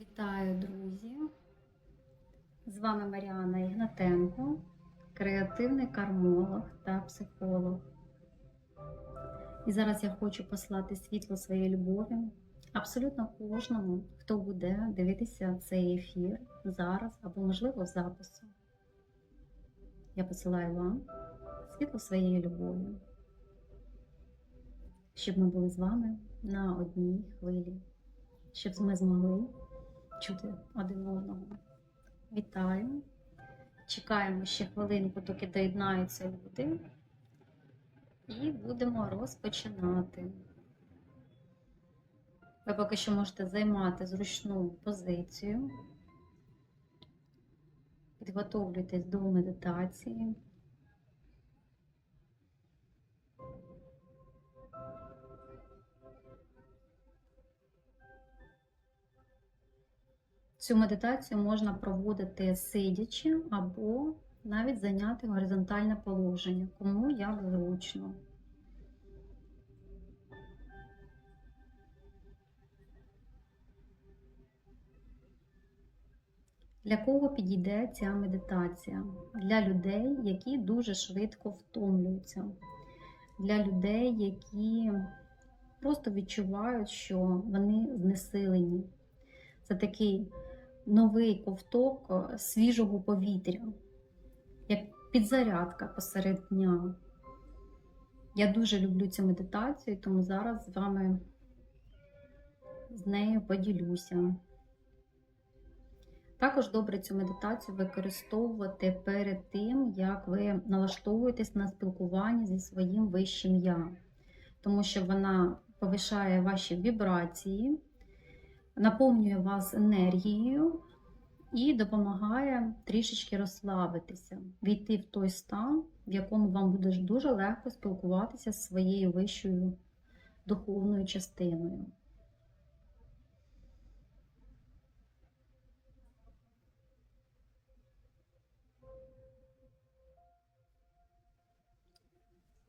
Вітаю, друзі! З вами Маріана Ігнатенко, креативний кармолог та психолог. І зараз я хочу послати світло своєї любові абсолютно кожному, хто буде дивитися цей ефір зараз або, можливо, в запису. Я посилаю вам світло своєї любові, щоб ми були з вами на одній хвилі, щоб ми змогли чути один одного. Вітаю! Чекаємо ще хвилинку, доки доєднаються люди, і будемо розпочинати. Ви поки що можете займати зручну позицію, підготовлюйтесь до медитації. Цю медитацію можна проводити сидячи або навіть зайняти горизонтальне положення, кому як зручно. Для кого підійде ця медитація? Для людей, які дуже швидко втомлюються, для людей, які просто відчувають, що вони знесилені. Це такий новий ковток е, свіжого повітря, як підзарядка посеред дня. Я дуже люблю цю медитацію, тому зараз з вами з нею поділюся. Також добре цю медитацію використовувати перед тим, як ви налаштовуєтесь на спілкування зі своїм вищим я, тому що вона повишає ваші вібрації наповнює вас енергією і допомагає трішечки розслабитися, війти в той стан, в якому вам буде дуже легко спілкуватися з своєю вищою духовною частиною.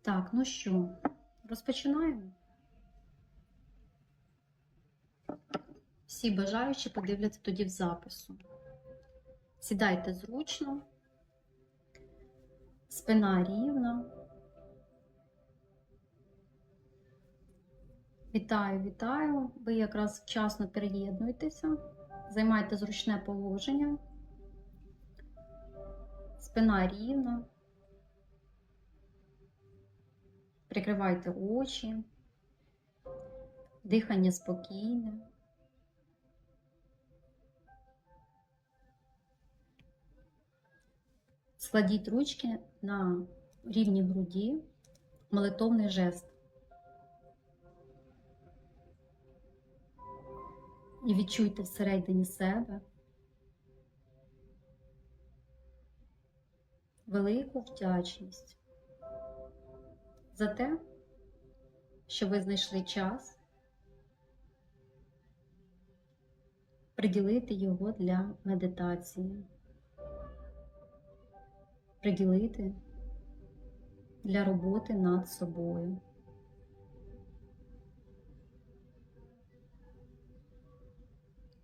Так, ну що, розпочинаємо? Всі бажаючі подивляться тоді в запису. Сідайте зручно, спина рівна. Вітаю, вітаю! Ви якраз вчасно переєднуєтеся, займайте зручне положення, спина рівна, прикривайте очі, дихання спокійне. Складіть ручки на рівні груді, молитовний жест. І відчуйте всередині себе велику вдячність за те, що ви знайшли час приділити його для медитації приділити для роботи над собою.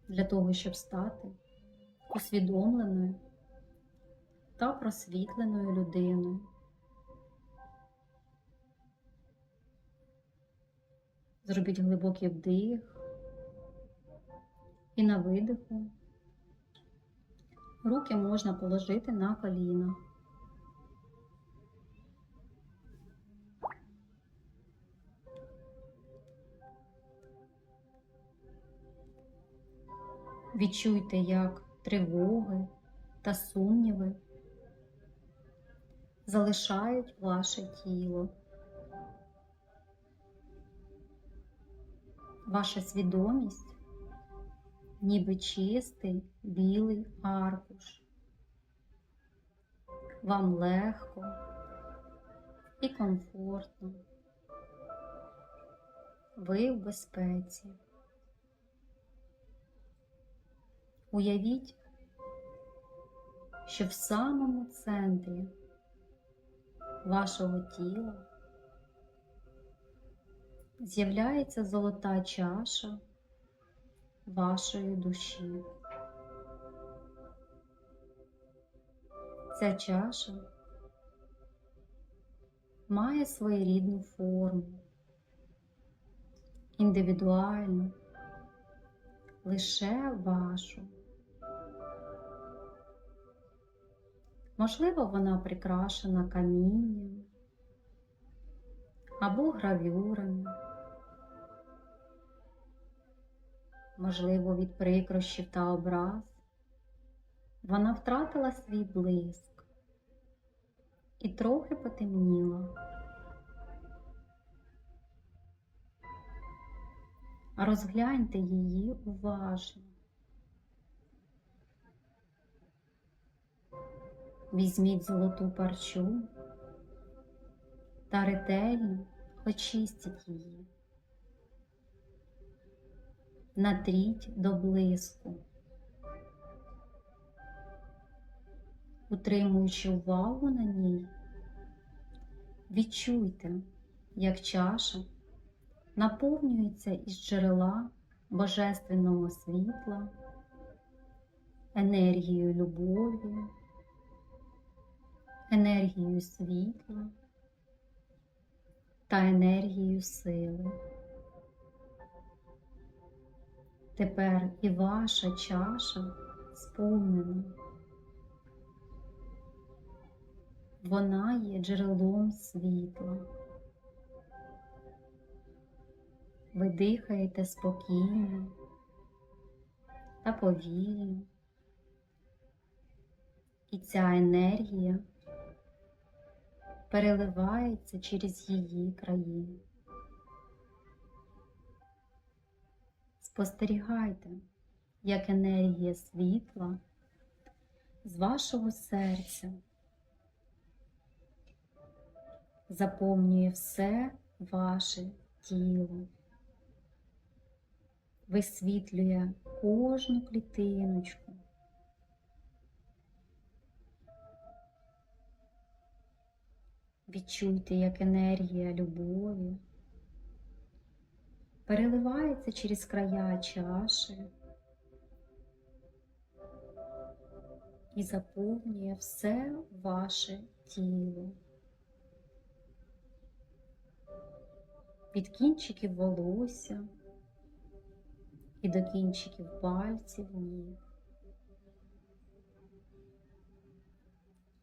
Для того, щоб стати усвідомленою та просвітленою людиною. Зробіть глибокий вдих і на видиху руки можна положити на коліна. Відчуйте, як тривоги та сумніви залишають ваше тіло. Ваша свідомість ніби чистий білий аркуш. Вам легко і комфортно. Ви в безпеці. Уявіть, що в самому центрі вашого тіла з'являється золота чаша вашої душі. Ця чаша має своєрідну форму, індивідуальну, лише вашу. Можливо, вона прикрашена камінням або гравюрами, можливо, від прикрощів та образ. Вона втратила свій блиск і трохи потемніла. Розгляньте її уважно. Візьміть золоту парчу та ретельно очистіть її. Натріть до блиску, утримуючи увагу на ній, відчуйте, як чаша наповнюється із джерела божественного світла, енергією любові, енергією світла та енергією сили. Тепер і ваша чаша сповнена. Вона є джерелом світла. Ви дихаєте спокійно та повільно, і ця енергія переливається через її краї. Спостерігайте, як енергія світла з вашого серця заповнює все ваше тіло, висвітлює кожну клітиночку. Відчуйте, як енергія любові переливається через края чаші і заповнює все ваше тіло. Від кінчиків волосся і до кінчиків пальців ніг.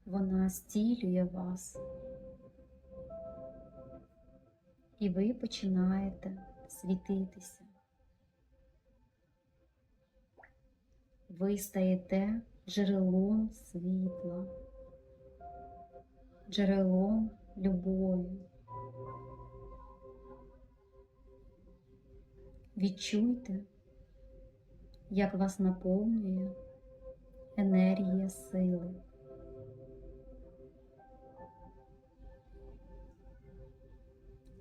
Вона стілює вас, і ви починаєте світитися. Ви стаєте джерелом світла, джерелом любові. Відчуйте, як вас наповнює енергія сили.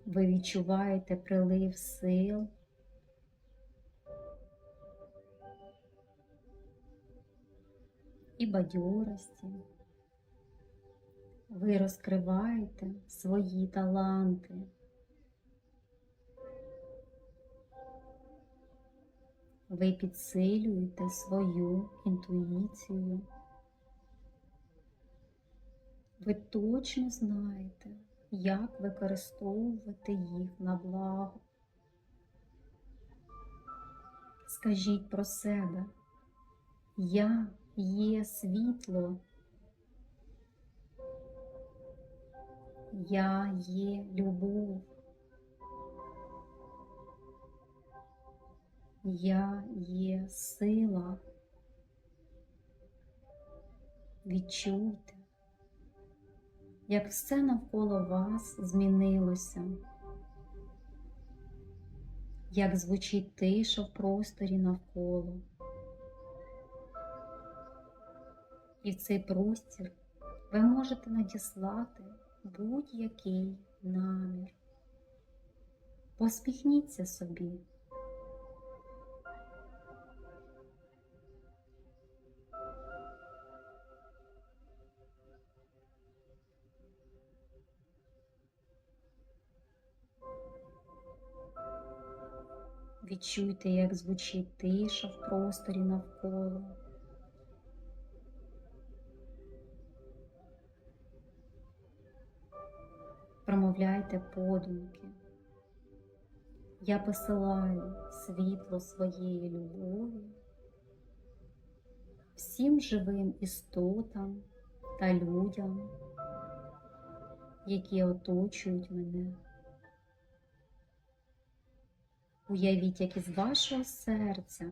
Ви відчуваєте прилив сил. І бадьорості. Ви розкриваєте свої таланти. Ви підсилюєте свою інтуїцію. Ви точно знаєте, як використовувати їх на благо. Скажіть про себе, я є світло, я є любов, я є сила. Відчуйте як все навколо вас змінилося, як звучить тиша в просторі навколо. І в цей простір ви можете надіслати будь-який намір. Посміхніться собі. Відчуйте, як звучить тиша в просторі навколо. Промовляйте подумки. Я посилаю світло своєї любові всім живим істотам та людям, які оточують мене. Уявіть, як із вашого серця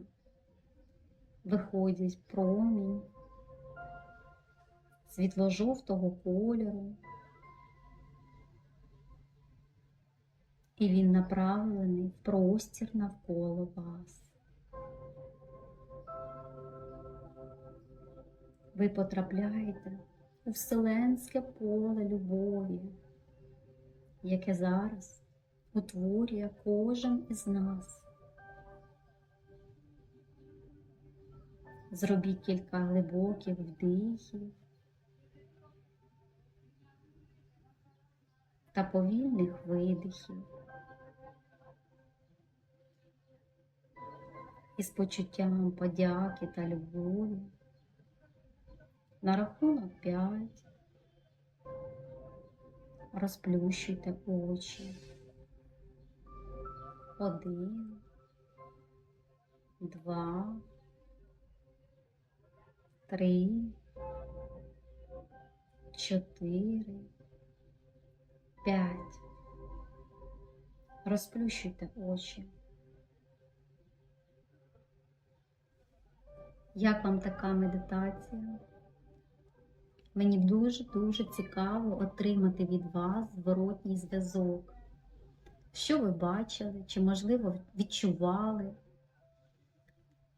виходить промінь світло-жовтого кольору, і він направлений в простір навколо вас. Ви потрапляєте у вселенське поле любові, яке зараз утворює кожен із нас. Зробіть кілька глибоких вдихів та повільних видихів. Із почуттям подяки та любові на рахунок 5 розплющуйте очі. Один, два, три, чотири, п'ять. Розплющуйте очі. Як вам така медитація? Мені дуже-дуже цікаво отримати від вас зворотній зв'язок. Що ви бачили, чи, можливо, відчували,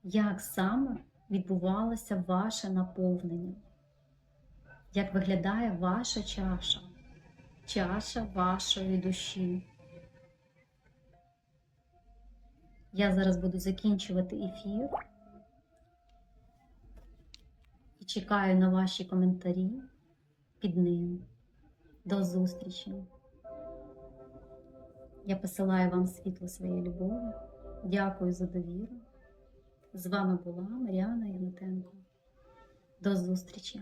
як саме відбувалося ваше наповнення? Як виглядає ваша чаша, чаша вашої душі? Я зараз буду закінчувати ефір і чекаю на ваші коментарі під ним. До зустрічі! Я посилаю вам світло своєї любові. Дякую за довіру. З вами була Маріана Янутенко. До зустрічі!